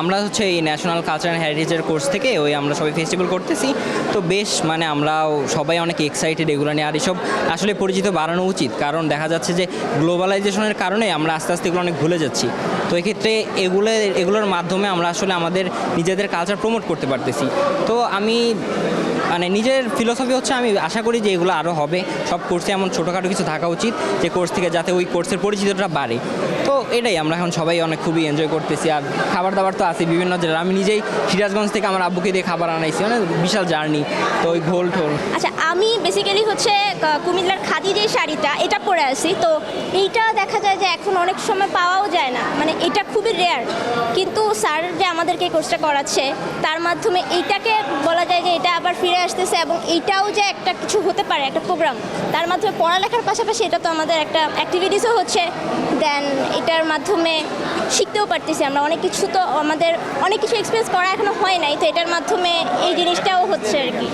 আমরা হচ্ছে এই ন্যাশনাল কালচার অ্যান্ড হেরিটেজের কোর্স থেকে ওই আমরা সবাই ফেস্টিভ্যাল করতেছি। তো বেশ মানে আমরাও সবাই অনেক এক্সাইটেড এগুলো নিয়ে। আর এসব আসলে পরিচিত বাড়ানো উচিত, কারণ দেখা যাচ্ছে যে গ্লোবালাইজেশনের কারণে আমরা আস্তে আস্তে এগুলো অনেক ভুলে যাচ্ছি। তো এক্ষেত্রে এগুলো, এগুলোর মাধ্যমে আমরা আসলে আমাদের নিজেদের কালচার প্রমোট করতে পারতেছি। তো আমি মানে নিজের ফিলোসফি হচ্ছে আমি আশা করি যে এগুলো আরও হবে। সব কোর্সে এমন ছোটোখাটো কিছু থাকা উচিত যে কোর্স থেকে যাতে ওই কোর্সের পরিচিতটা বাড়ে। তো এটাই, আমরা এখন সবাই অনেক খুবই এনজয় করতেছি। আর খাবার দাবার তো আছে বিভিন্ন জেলার আমি নিজেই সিরাজগঞ্জ থেকে আমার আব্বুকে দিয়ে খাবার আনাইছি। মানে বিশাল জার্নি। তো ওই ঘোল ঠোল। আচ্ছা আমি বেসিক্যালি হচ্ছে কুমিল্লার খাদি যে শাড়িটা, এটা পরে আছি তো এইটা দেখা যায় যে এখন অনেক সময় পাওয়াও যায় না। মানে এটা খুবই রেয়ার কিন্তু স্যার যে আমাদেরকে কোর্সটা করাচ্ছে, তার মাধ্যমে এইটাকে বলা যায় যে এটা আবার ফিরে আসতেছে এবং এইটাও যে একটা কিছু হতে পারে, একটা প্রোগ্রাম তার মাধ্যমে পড়ালেখার পাশাপাশি এটা তো আমাদের একটা অ্যাক্টিভিটিসও হচ্ছে। খেলার মাধ্যমে শিখতেও পারতেছি আমরা। অনেক কিছু তো আমাদের, অনেক কিছু এক্সপিরিয়েন্স করা এখনও হয় নাই, তো এটার মাধ্যমে এই জিনিসটাও হচ্ছে আর কি।